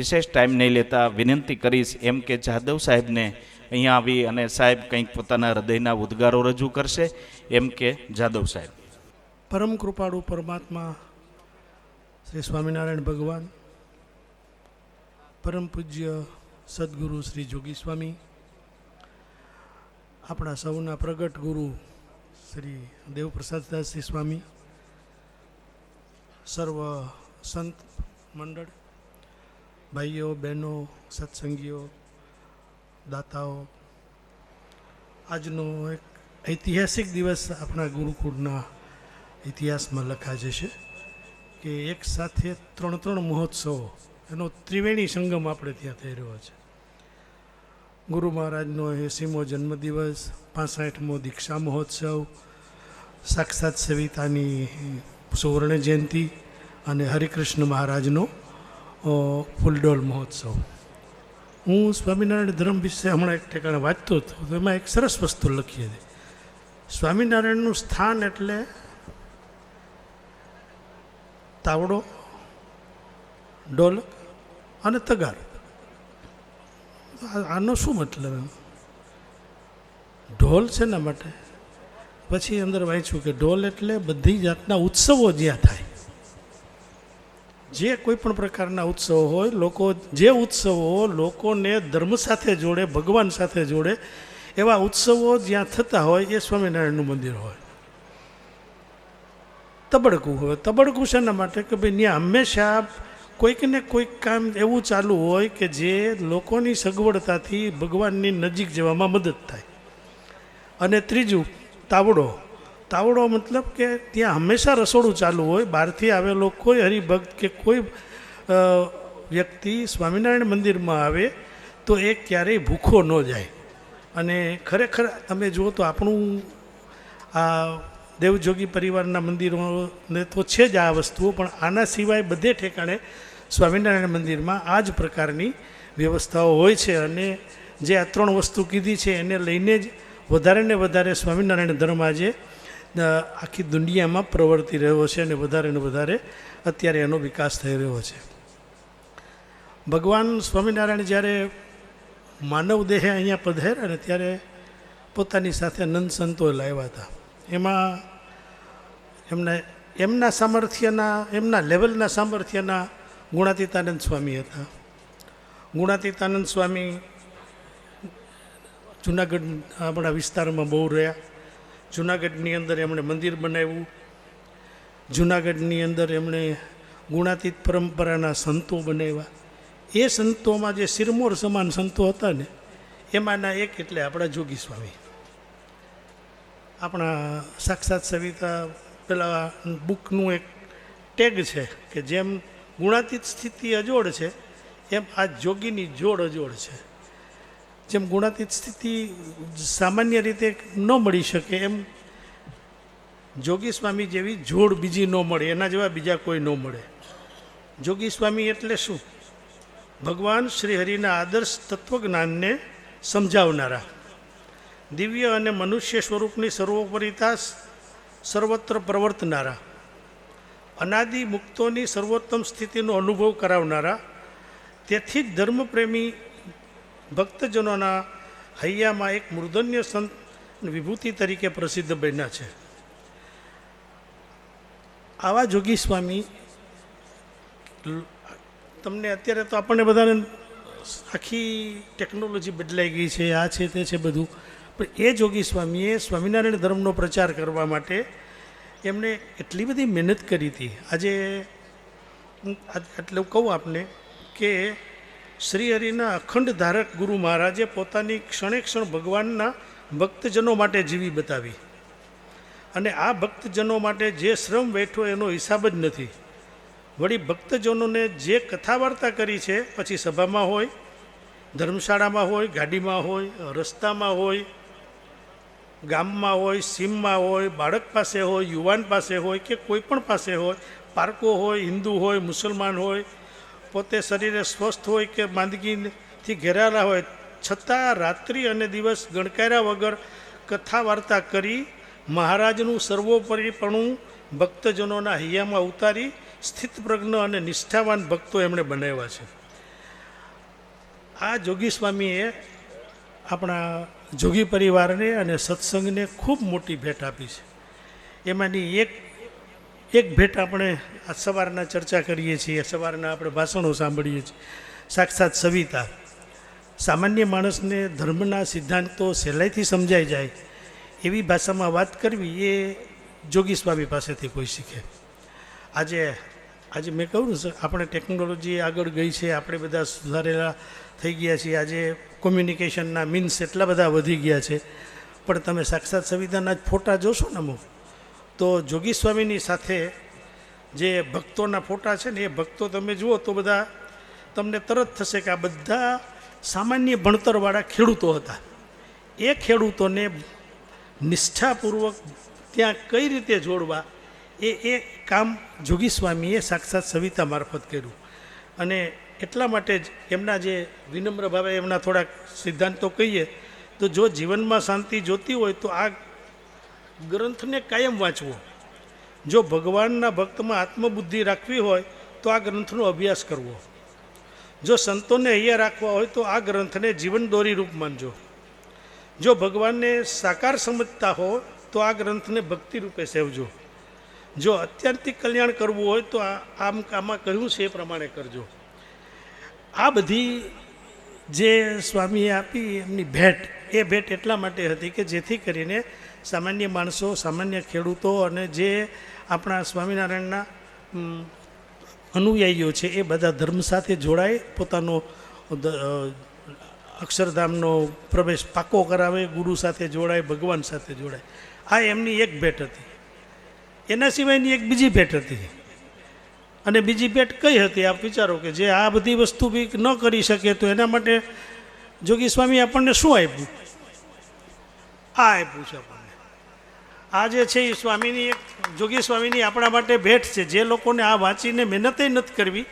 વિશેષ ટાઈમ નહીં લેતા વિનંતી કરીશ એમ કે જાદવ સાહેબને અહીંયા આવી અને સાહેબ કંઈક પોતાના હૃદયના ઉદ્ગારો રજૂ કરશે એમ કે જાદવ સાહેબ. પરમ કૃપાળુ પરમાત્મા શ્રી સ્વામિનારાયણ ભગવાન, પરમ પૂજ્ય સદગુરુ શ્રી જોગી સ્વામી, આપણા સૌના પ્રગટ ગુરુ શ્રી દેવપ્રસાદદાસજી સ્વામી, સર્વ સંત મંડળ ભાઈઓ, બહેનો, સત્સંગીઓ, દાતાઓ, આજનો એક ઐતિહાસિક દિવસ આપણા ગુરુકુળના ઇતિહાસમાં લખા જશે કે એક સાથે ત્રણ ત્રણ મહોત્સવો, એનો ત્રિવેણી સંગમ આપણે ત્યાં થઈ રહ્યો છે. ગુરુ મહારાજનો એસીમો જન્મદિવસ, પાસઠમો દીક્ષા મહોત્સવ, સાક્ષાત સવિતાની સુવર્ણ જયંતિ અને હરિકૃષ્ણ મહારાજનો ફૂલડોલ મહોત્સવ. હું સ્વામિનારાયણ ધર્મ વિશે હમણાં એક ઠેકાણે વાંચતો હતો, તો એમાં એક સરસ વસ્તુ લખી હતી. સ્વામિનારાયણનું સ્થાન એટલે તાવડો ઢોલક અને તગાર. આનો શું મતલબ એમ? ઢોલ છે ને માટે? પછી અંદર વાંચ્યું કે ઢોલ એટલે બધી જાતના ઉત્સવો જ્યાં થાય. જે કોઈ પણ પ્રકારના ઉત્સવો હોય, લોકો જે ઉત્સવો લોકોને ધર્મ સાથે જોડે, ભગવાન સાથે જોડે, એવા ઉત્સવો જ્યાં થતા હોય એ સ્વામિનારાયણનું મંદિર હોય. તબડકું હોય. તબડકું શેના માટે કે ભાઈ ત્યાં હંમેશા કોઈક ને કોઈક કામ એવું ચાલુ હોય કે જે લોકોની સગવડતાથી ભગવાનની નજીક જવામાં મદદ થાય. અને ત્રીજું, તાવડો. તાવડો મતલબ કે ત્યાં હંમેશા રસોડું ચાલુ હોય. બહારથી આવેલો કોઈ હરિભક્ત કે કોઈ વ્યક્તિ સ્વામિનારાયણ મંદિરમાં આવે તો એ ક્યારેય ભૂખો ન જાય. અને ખરેખર તમે જુઓ તો આપણું આ દેવજોગી પરિવારના મંદિરોને તો છે જ આ વસ્તુઓ, પણ આના સિવાય બધે ઠેકાણે સ્વામિનારાયણ મંદિરમાં આ જ પ્રકારની વ્યવસ્થાઓ હોય છે. અને જે આ ત્રણ વસ્તુ કીધી છે એને લઈને જ વધારે ને વધારે સ્વામિનારાયણ ધર્મ આજે આખી દુનિયામાં પ્રવર્તી રહ્યો છે અને વધારે ને વધારે અત્યારે એનો વિકાસ થઈ રહ્યો છે. ભગવાન સ્વામિનારાયણ જ્યારે માનવ દેહે અહીંયા પધાર્યા ને ત્યારે પોતાની સાથે નંદ સંતો લાવ્યા હતા. એમાં એમને, એમના સામર્થ્યના, એમના લેવલના સામર્થ્યના ગુણાતીતાનંદ સ્વામી હતા. ગુણાતીતાનંદ સ્વામી જુનાગઢ, આપણા વિસ્તારમાં બહુ રહ્યા. જુનાગઢની અંદર એમણે મંદિર બનાવ્યું. જુનાગઢની અંદર એમણે ગુણાતીત પરંપરાના સંતો બનાવ્યા. એ સંતોમાં જે સિરમોર સમાન સંતો હતા ને, એમાંના એક એટલે આપણા જોગી સ્વામી. આપણા સાક્ષાત સવિતા પેલા બુકનું એક ટેગ છે કે જેમ ગુણાતીત સ્થિતિ અજોડ છે, એમ આ જોગીની જોડ અજોડ છે. જેમ ગુણાતીત સ્થિતિ સામાન્ય રીતે ન મળી શકે એમ જોગી સ્વામી જેવી જોડ બીજી ન મળે, એના જેવા બીજા કોઈ ન મળે. જોગી સ્વામી એટલે શું? ભગવાન શ્રી હરિના આદર્શ તત્વજ્ઞાનને સમજાવનારા. દિવ્ય અને મનુષ્ય સ્વરૂપની સર્વોપરિતા સર્વત્ર પ્રવર્તનારા. અનાદિ મુક્તોની સર્વોત્તમ સ્થિતિનો અનુભવ કરાવનારા. તેથી જ ધર્મપ્રેમી ભક્તજનોના હૈયામાં એક મૂર્ધન્ય સંત વિભૂતિ તરીકે પ્રસિદ્ધ બન્યા છે. આવા જોગી સ્વામી, તમને અત્યારે તો આપણને બધાને આખી ટેકનોલોજી બદલાઈ ગઈ છે, આ છે, તે છે બધું. પણ એ જોગી સ્વામીએ સ્વામિનારાયણ ધર્મનો પ્રચાર કરવા માટે એમણે એટલી બધી મહેનત કરી હતી. આજે એટલે કહું આપને કે શ્રી હરિના અખંડ ધારક ગુરુ મહારાજે પોતાની ક્ષણે ક્ષણ ભગવાનના ભક્તજનો માટે જીવી બતાવી. અને આ ભક્તજનો માટે જે શ્રમ વેઠો એનો હિસાબ જ નથી. વળી ભક્તજનોને જે કથા વાર્તા કરી છે, પછી સભામાં હોય, ધર્મશાળામાં હોય, ગાડીમાં હોય, રસ્તામાં હોય, ગામમાં હોય, સીમમાં હોય, બાળક પાસે હોય, યુવાન પાસે હોય કે કોઈ પણ પાસે હોય, પારકો હોય, હિન્દુ હોય, મુસલમાન હોય પોતે શરીરે સ્વસ્થ હોય કે માંદગીથી ઘેરાયેલા હોય, છતાં રાત્રિ અને દિવસ ગણકાર્યા વગર કથા વાર્તા કરી મહારાજનું સર્વોપરીપણું ભક્તજનોના હૈયામાં ઉતારી સ્થિતપ્રજ્ઞ અને નિષ્ઠાવાન ભક્તો એમણે બનાવ્યા છે. આ જોગી સ્વામીએ આપણા જોગી પરિવારને અને સત્સંગને ખૂબ મોટી ભેટ આપી છે. એમાંની એક એક ભેટ આપણે આ સવારના ચર્ચા કરીએ છીએ સવારના આપણે ભાષણો સાંભળીએ છીએ. સાક્ષાત સવિતા. સામાન્ય માણસને ધર્મના સિદ્ધાંતો સહેલાઈથી સમજાઈ જાય એવી ભાષામાં વાત કરવી એ જોગી સ્વામી પાસેથી કોઈ શીખે. આજે આજે મેં કહું ને આપણે ટેકનોલોજી આગળ ગઈ છે, આપણે બધા સુધારેલા થઈ ગયા છીએ. આજે કોમ્યુનિકેશનના મીન્સ એટલા બધા વધી ગયા છે. પણ તમે સાક્ષાત સવિતાના જ ફોટા જોશો ને અમુક તો જોગી સ્વામીની સાથે જે ભક્તોના ફોટા છે ને એ ભક્તો તમે જુઓ તો બધા તમને તરત થશે કે આ બધા સામાન્ય ભણતરવાળા ખેડૂતો હતા. એ ખેડૂતોને નિષ્ઠાપૂર્વક ત્યાં કઈ રીતે જોડવા એ એ કામ જોગી સ્વામીએ સાક્ષાત સવિતા મારફત કર્યું. અને એટલા માટે જ એમના જે વિનમ્ર ભાવે એમના થોડાક સિદ્ધાંતો કહીએ તો જો જીવનમાં શાંતિ જોતી હોય તો આ ગ્રંથને કાયમ વાંચવો. જો ભગવાનના ભક્તમાં આત્મબુદ્ધિ રાખવી હોય, તો આ ગ્રંથનો અભ્યાસ કરવો. જો સંતોને અહીંયા રાખવા હોય, તો આ ગ્રંથને જીવન દોરી રૂપ માનજો. જો ભગવાનને સાકાર સમજતા હો, તો આ ગ્રંથને ભક્તિ રૂપે સેવજો. જો અત્યારથી કલ્યાણ કરવું હોય, તો આમ આમાં કહ્યું છે એ પ્રમાણે કરજો. આ બધી જે સ્વામીએ આપી એમની ભેટ, એ ભેટ એટલા માટે હતી કે જેથી કરીને સામાન્ય માણસો, સામાન્ય ખેડૂતો અને જે આપણા સ્વામિનારાયણના અનુયાયીઓ છે, એ બધા ધર્મ સાથે જોડાય, પોતાનો અક્ષરધામનો પ્રવેશ પાકો કરાવે, ગુરુ સાથે જોડાય, ભગવાન સાથે જોડાય. આ એમની એક ભેટ હતી. એના સિવાયની એક બીજી ભેટ હતી. અને બીજી ભેટ કઈ હતી? આપ વિચારો કે જે આ બધી વસ્તુ બી ન કરી શકે તો એના માટે જોગી સ્વામી આપણને શું આપ્યું? આ આપ્યું છે આપણને. આ જે છે એ સ્વામીની એક, જોગી સ્વામીની આપણા માટે ભેટ છે. જે લોકોને આ વાંચીને મહેનતે નથી કરવી,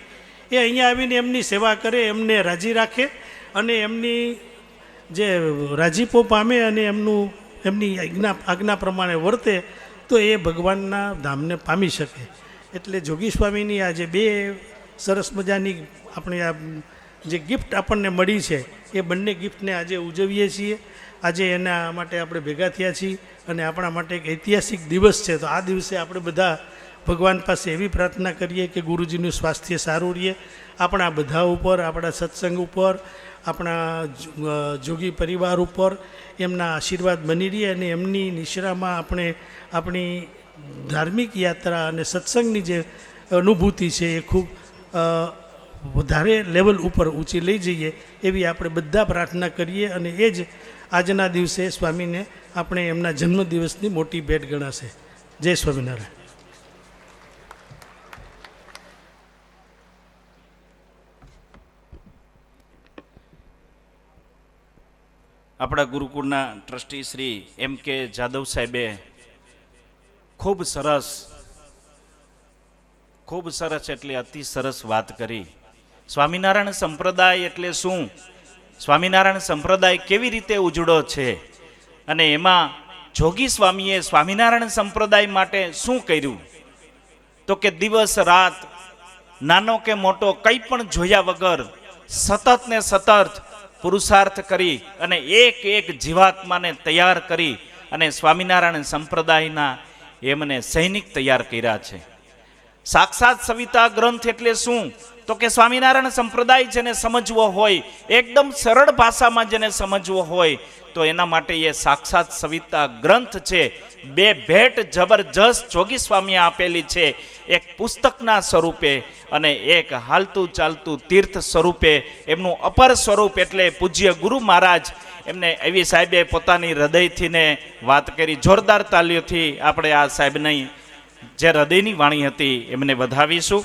એ અહીંયા આવીને એમની સેવા કરે, એમને રાજી રાખે અને એમની જે રાજીપો પામે અને એમનું, એમની આજ્ઞા આજ્ઞા પ્રમાણે વર્તે, તો એ ભગવાનના ધામને પામી શકે. એટલે જોગી સ્વામીની આ જે બે સરસ મજાની આપણી આ જે ગિફ્ટ આપણને મળી છે, એ બંને ગિફ્ટને આજે ઉજવીએ છીએ. આજે એના માટે આપણે ભેગા થયા છીએ અને આપણા માટે એક ઐતિહાસિક દિવસ છે. તો આ દિવસે આપણે બધા ભગવાન પાસે એવી પ્રાર્થના કરીએ કે ગુરુજીનું સ્વાસ્થ્ય સારું રહે. આપણા બધા ઉપર, આપણા સત્સંગ ઉપર, આપણા જોગી પરિવાર ઉપર એમના આશીર્વાદ બની રહે અને એમની નિશ્રામાં આપણે આપણી ધાર્મિક યાત્રા અને સત્સંગની જે અનુભૂતિ છે એ ખૂબ વધારે લેવલ ઉપર ઊંચી લઈ જઈએ એવી આપણે બધા પ્રાર્થના કરીએ અને એ જ આજના દિવસે સ્વામીને આપણે એમના જન્મદિવસની મોટી ભેટ ગણાશે. જય સ્વામિનારાયણ. આપણા ગુરુકુળના ટ્રસ્ટી શ્રી એમ કે જાદવ સાહેબે ખૂબ સરસ ખૂબ સરસ એટલે અતિ સરસ વાત કરી. સ્વામિનારાયણ સંપ્રદાય એટલે શું? સ્વામિનારાયણ સંપ્રદાય કેવી રીતે ઉજળો છે? અને એમાં જોગી સ્વામીએ સ્વામિનારાયણ સંપ્રદાય માટે શું કર્યું? તો કે દિવસ, રાત, નાનો કે મોટો, કંઈ પણ જોયા વગર સતત ને સતત પુરુષાર્થ કરી અને એક એક જીવાત્માને તૈયાર કરી અને સ્વામિનારાયણ સંપ્રદાયના એમને સૈનિક તૈયાર કર્યા છે. સાક્ષાત સવિતા ગ્રંથ એટલે શું? તો કે સ્વામિનારાયણ સંપ્રદાય જેને સમજવો હોય, એકદમ સરળ ભાષામાં જેને સમજવો હોય, તો એના માટે એ સાક્ષાત સવિતા ગ્રંથ છે. બે ભેટ જબરજસ્ત જોગી સ્વામીએ આપેલી છે. એક પુસ્તકના સ્વરૂપે અને એક હાલતું ચાલતું તીર્થ સ્વરૂપે. એમનું અપર સ્વરૂપ એટલે પૂજ્ય ગુરુ મહારાજ એમને એવી સાહેબે પોતાની હૃદયથી ને વાત કરી, જોરદાર તાલીઓથી આપણે આ સાહેબની જે હૃદયની વાણી હતી એમને વધાવીશું.